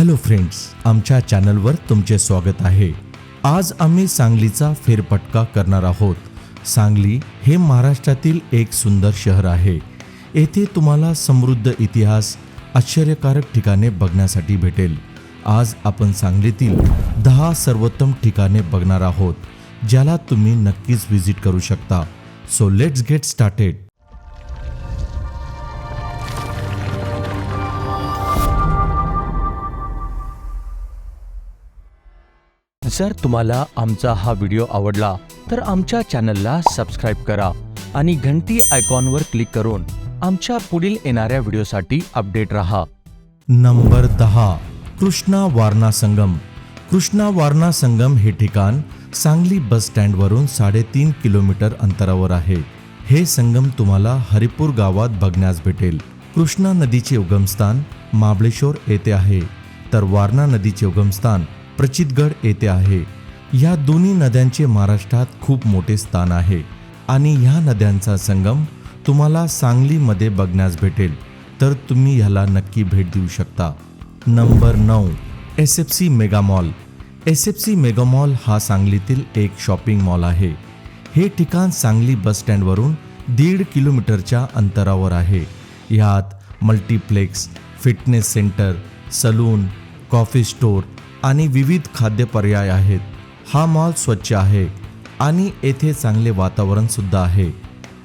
Hello friends आमच्या चॅनलवर तुमचे स्वागत आहे. आज आम्ही सांगलीचा फेरफटका करणार आहोत. सांगली हे महाराष्ट्रातील एक सुंदर शहर आहे. येथे तुम्हाला समृद्ध इतिहास आश्चर्यकारक ठिकाणे बघण्यासाठी भेटेल. आज आपण सांगलीतील दहा सर्वोत्तम ठिकाणे बघणार आहोत ज्याला तुम्ही नक्कीच व्हिजिट करू शकता. सो लेट्स गेट स्टार्टेड जर तुम्हाला आमचा हा व्हिडिओ आवडला तर आमच्या चॅनलला सबस्क्राईब करा आणि घंटी आयकॉनवर क्लिक करून आमच्या पुढील येणाऱ्या व्हिडिओसाठी अपडेट रहा. नंबर दहा कृष्णा वारणा संगम. कृष्णा वारणा संगम हे ठिकाण सांगली बस स्टँडवरून साडेतीन किलोमीटर अंतरावर आहे. हे संगम तुम्हाला हरिपूर गावात बघण्यास भेटेल. कृष्णा नदीचे उगमस्थान महाबळेश्वर येथे आहे. तर वारणा नदीचे उगमस्थान प्रचितगड येथे आहे. या दोन्ही नद्यांचे महाराष्ट्रात खूप मोठे स्थान आहे आणि ह्या नद्यांचा संगम तुम्हाला सांगलीमध्ये बघण्यास भेटेल. तर तुम्ही ह्याला नक्की भेट देऊ शकता. नंबर नऊ S F C megamall S F C megamall हा सांगलीतील एक शॉपिंग मॉल आहे. हे ठिकाण सांगली बस स्टँडवरून दीड किलोमीटरच्या अंतरावर आहे. ह्यात multiplex fitness centre salon coffee store आणि विविध खाद्य पर्याय आहेत. हा मॉल स्वच्छ आहे आणि येथे चांगले वातावरणसुद्धा आहे.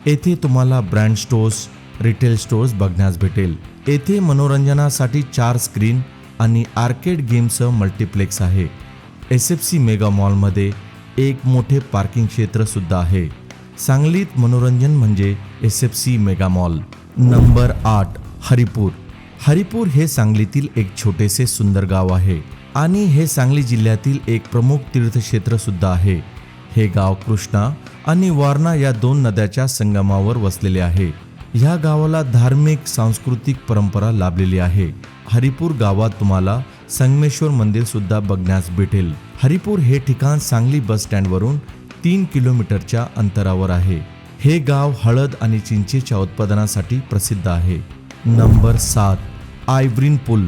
येथे तुम्हाला ब्रँड स्टोर्स रिटेल स्टोर्स बघण्यास भेटेल. येथे मनोरंजनासाठी चार स्क्रीन आणि आर्केड गेमसह मल्टिप्लेक्स आहे. एस एफ सी मेगा मॉलमध्ये एक मोठे पार्किंग क्षेत्रसुद्धा आहे. सांगलीत मनोरंजन म्हणजे S F C mega mall. Number आठ हरिपूर. हरिपूर हे सांगलीतील एक छोटेसे सुंदर गाव आहे. आणि हे सांगली जिल्ह्यातील एक प्रमुख तीर्थक्षेत्र सुद्धा आहे. हे गाव कृष्णा आणि वारणा या दोन नद्याच्या संगमावर वसलेले आहे. ह्या गावाला धार्मिक सांस्कृतिक परंपरा लाभलेली आहे. हरिपूर गावात तुम्हाला संगमेश्वर मंदिर सुद्धा बघण्यास भेटेल. हरिपूर हे ठिकाण सांगली बस स्टँडवरून तीन किलोमीटरच्या अंतरावर आहे. हे गाव हळद आणि चिंचेच्या उत्पादनासाठी प्रसिद्ध आहे. नंबर सात आयव्रीन पूल.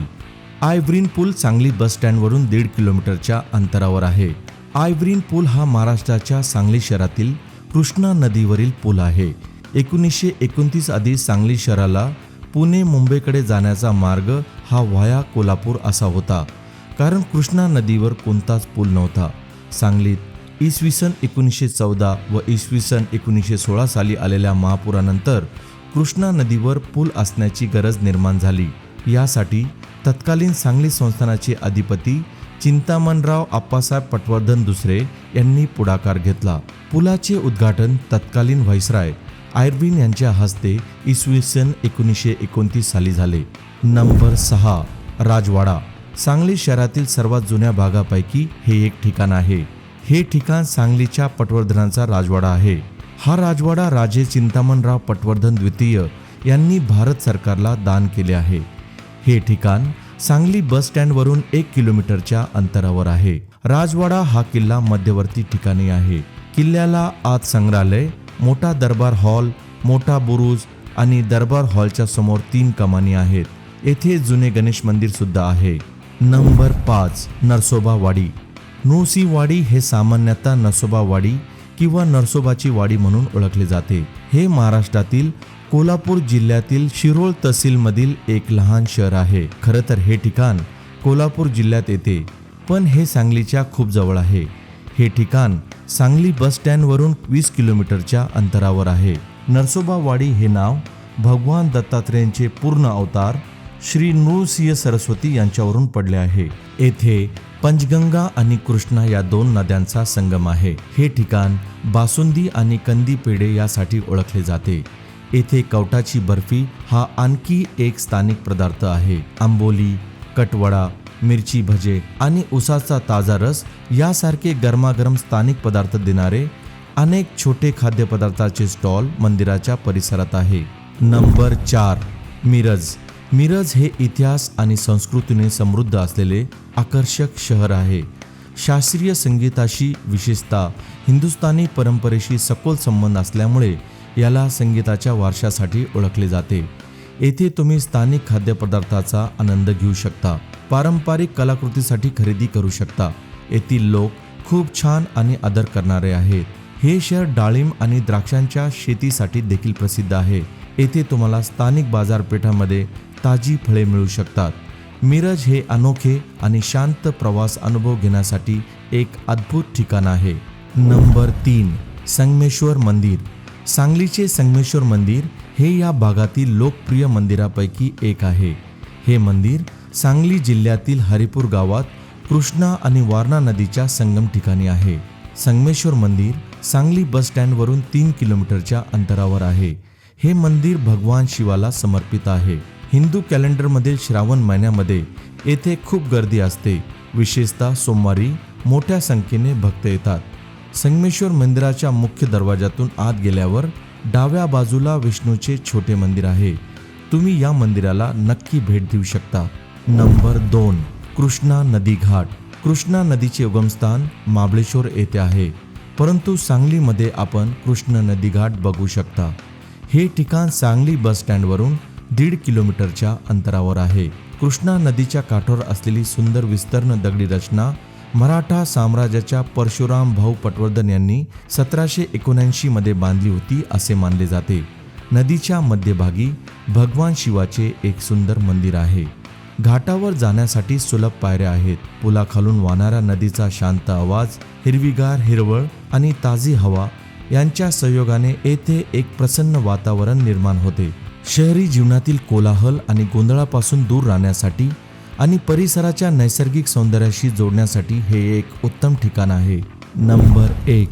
आयव्रीन पूल सांगली बस स्टँडवरून दीड किलोमीटरच्या अंतरावर आहे. आयव्रीन पूल हा महाराष्ट्राच्या सांगली शहरातील कृष्णा नदीवरील पूल आहे. एकोणीसशे एकोणतीस आधी सांगली शहराला पुणे मुंबईकडे जाण्याचा मार्ग हा व्हाया कोल्हापूर असा होता. कारण कृष्णा नदीवर कोणताच पूल नव्हता. सांगलीत इसवी सन एकोणीसशे चौदा व इसवी सन एकोणीसशे सोळा साली आलेल्या महापुरानंतर कृष्णा नदीवर पूल असण्याची गरज निर्माण झाली. यासाठी तत्कालीन सांगली संस्थानाचे अधिपती चिंतामणराव आप्पासाहेब पटवर्धन दुसरे यांनी पुढाकार घेतला. पुलाचे उद्घाटन तत्कालीन व्हाईसराय आयर्विन यांच्या हस्ते इसवी सन एकोणीसशे एकोणतीस साली झाले. नंबर सहा राजवाडा. सांगली शहरातील सर्वात जुन्या भागापैकी हे एक ठिकाण आहे. हे ठिकाण सांगलीच्या पटवर्धनाचा राजवाडा आहे. हा राजवाडा राजे चिंतामणराव पटवर्धन द्वितीय यांनी भारत सरकारला दान केले आहे. हे ठिकाण सांगली बस स्टँडवरून एक किलोमीटरच्या अंतरावर आहे. राजवाडा हा किल्ला मध्यवर्ती ठिकाणी आहे. किल्ल्याला आत संग्रहालय मोठा दरबार हॉल मोठा बुरुज आणि दरबार हॉलच्या समोर तीन कमानी आहेत. येथे जुने गणेश मंदिर सुद्धा आहे. नंबर पाच नरसोबावाडी नोसीवाडी हे सामान्यतः नरसोबावाडी किंवा नरसोबाची वाडी म्हणून ओळखले जाते. हे महाराष्ट्रातील कोल्हापूर जिल्ह्यातील शिरोळ तहसीलमधील एक लहान शहर आहे. खरं तर हे ठिकाण कोल्हापूर जिल्ह्यात येते पण हे सांगलीच्या खूप जवळ आहे. हे ठिकाण सांगली बस स्टँडवरून वीस किलोमीटरच्या अंतरावर आहे. नरसोबावाडी हे नाव भगवान दत्तात्रेयांचे पूर्ण अवतार श्री नृसिंह सरस्वती यांच्यावरून पडले आहे. येथे पंचगंगा आणि कृष्णा या दोन नद्यांचा संगम आहे. हे ठिकाण बासुंदी आणि कंदी पेढे यासाठी ओळखले जाते. येथे कवटाची बर्फी हा आणखी एक स्थानिक पदार्थ आहे. आंबोली कटवडा मिरची भजे आणि उसाचा ताजा रस यासारखे गरमागरम स्थानिक पदार्थ देणारे अनेक छोटे खाद्यपदार्थाचे स्टॉल मंदिराच्या परिसरात आहे. नंबर चार मिरज. मिरज हे इतिहास आणि संस्कृतीने समृद्ध असलेले आकर्षक शहर आहे. शास्त्रीय संगीताशी विशेषतः हिंदुस्थानी परंपरेशी सखोल संबंध असल्यामुळे याला संगीताच्या वारशासाठी ओळखले जाते. येथे तुम्ही स्थानिक खाद्यपदार्थाचा आनंद घेऊ शकता. पारंपरिक कलाकृतीसाठी खरेदी करू शकता. येथील लोक खूप छान आणि आदर करणारे आहेत. हे शहर डाळिंब आणि द्राक्षांच्या शेतीसाठी देखील प्रसिद्ध आहे. येथे तुम्हाला स्थानिक बाजारपेठामध्ये ताजी फळे मिळू शकतात. मिरज हे अनोखे आणि शांत प्रवास अनुभव घेण्यासाठी एक अद्भुत ठिकाण आहे. नंबर तीन संगमेश्वर मंदिर. सांगलीचे संगमेश्वर मंदिर हे या भागातील लोकप्रिय मंदिरापैकी एक आहे. हे मंदिर सांगली जिल्ह्यातील हरिपूर गावात कृष्णा आणि वारणा नदीच्या संगम ठिकाणी आहे. संगमेश्वर मंदिर सांगली बस स्टँडवरून तीन किलोमीटरच्या अंतरावर आहे. हे मंदिर भगवान शिवाला समर्पित आहे. हिंदू कॅलेंडरमधील श्रावण महिन्यामध्ये येथे खूप गर्दी असते. विशेषतः सोमवारी मोठ्या संख्येने भक्त येतात. संगमेश्वर मंदिराच्या मुख्य दरवाजातून आत गेल्यावर डाव्या बाजूला विष्णूचे छोटे मंदिर आहे. तुम्ही या मंदिराला नक्की भेट देऊ शकता. नंबर दोन कृष्णा नदी घाट. कृष्णा नदीचे उगमस्थान महाबळेश्वर येथे आहे. परंतु सांगलीमध्ये आपण कृष्णा नदी घाट बघू शकता. हे ठिकाण सांगली बस स्टँडवरून दीड किलोमीटरच्या अंतरावर आहे. कृष्णा नदीच्या काठावर असलेली सुंदर विस्तीर्ण दगडी रचना मराठा साम्राज्याच्या परशुराम भाऊ पटवर्धन यांनी सतराशे एकोणऐंशीमध्ये बांधली होती असे मानले जाते. नदीच्या मध्यभागी भगवान शिवाचे एक सुंदर मंदिर आहे. घाटावर जाण्यासाठी सुलभ पायऱ्या आहेत. पुलाखालून वाहणाऱ्या नदीचा शांत आवाज हिरवीगार हिरवळ आणि ताजी हवा यांच्या संयोगाने येथे एक प्रसन्न वातावरण निर्माण होते. शहरी जीवनातील कोलाहल आणि गोंधळापासून दूर राहण्यासाठी आणि परिसराच्या नैसर्गिक सौंदर्याशी जोडण्यासाठी हे एक उत्तम ठिकाण आहे. नंबर एक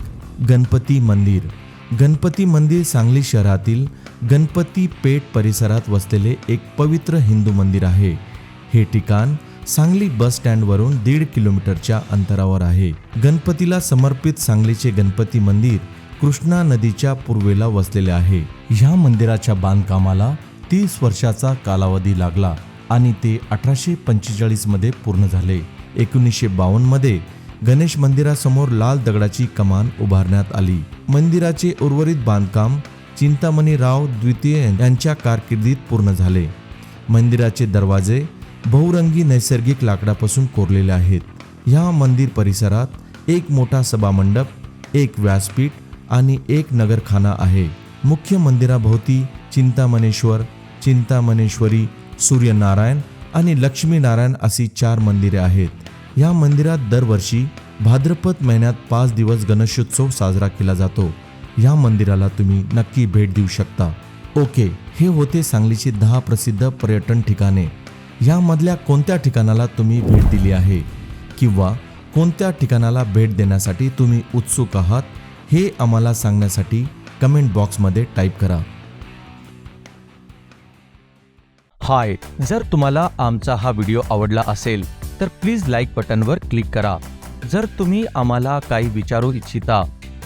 गणपती मंदिर. गणपती मंदिर सांगली शहरातील गणपती पेठ परिसरात वसलेले एक पवित्र हिंदू मंदिर आहे. हे ठिकाण सांगली बस स्टँडवरून दीड किलोमीटरच्या अंतरावर आहे. गणपतीला समर्पित सांगलीचे गणपती मंदिर कृष्णा नदीच्या पूर्वेला वसलेले आहे. ह्या मंदिराच्या बांधकामाला तीस वर्षाचा कालावधी लागला. आणि ते अठराशे पंचेचाळीसमध्ये पूर्ण झाले. एकोणीसशे बावन्नमध्ये गणेश मंदिरासमोर लाल दगडाची कमान उभारण्यात आली. मंदिराचे उर्वरित बांधकाम चिंतामणी राव द्वितीय यांच्या कारकिर्दीत पूर्ण झाले. मंदिराचे दरवाजे बहुरंगी नैसर्गिक लाकडापासून कोरलेले आहेत. ह्या मंदिर परिसरात एक मोठा सभामंडप एक व्यासपीठ आणि एक नगरखाना आहे. मुख्य मंदिराभोवती चिंतामणेश्वर चिंतामणेश्वरी सूर्यनारायण आणि लक्ष्मीनारायण अशी चार मंदिरे आहेत. या मंदिरात दरवर्षी भाद्रपद महिन्यात पाच दिवस गणेशोत्सव साजरा केला जातो. या मंदिराला तुम्ही नक्की भेट देऊ शकता. ओके हे होते सांगलीची दहा प्रसिद्ध पर्यटन ठिकाणे. यामधल्या कोणत्या ठिकाणाला तुम्ही भेट दिली आहे? किंवा कोणत्या ठिकाणाला भेट देण्यासाठी तुम्ही उत्सुक आहात? हे आम्हाला सांगण्यासाठी कमेंट बॉक्समध्ये टाईप करा. हाय. जर तुम्हाला आमचा हा व्हिडिओ आवडला असेल तर प्लीज लाईक बटनवर क्लिक करा. जर तुम्ही आम्हाला काही विचारू इच्छिता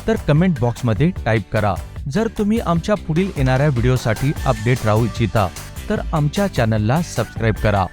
तर कमेंट बॉक्समध्ये टाईप करा. जर तुम्ही आमच्या पुढील येणाऱ्या व्हिडिओसाठी अपडेट राहू इच्छिता तर आमच्या चॅनलला सबस्क्राईब करा.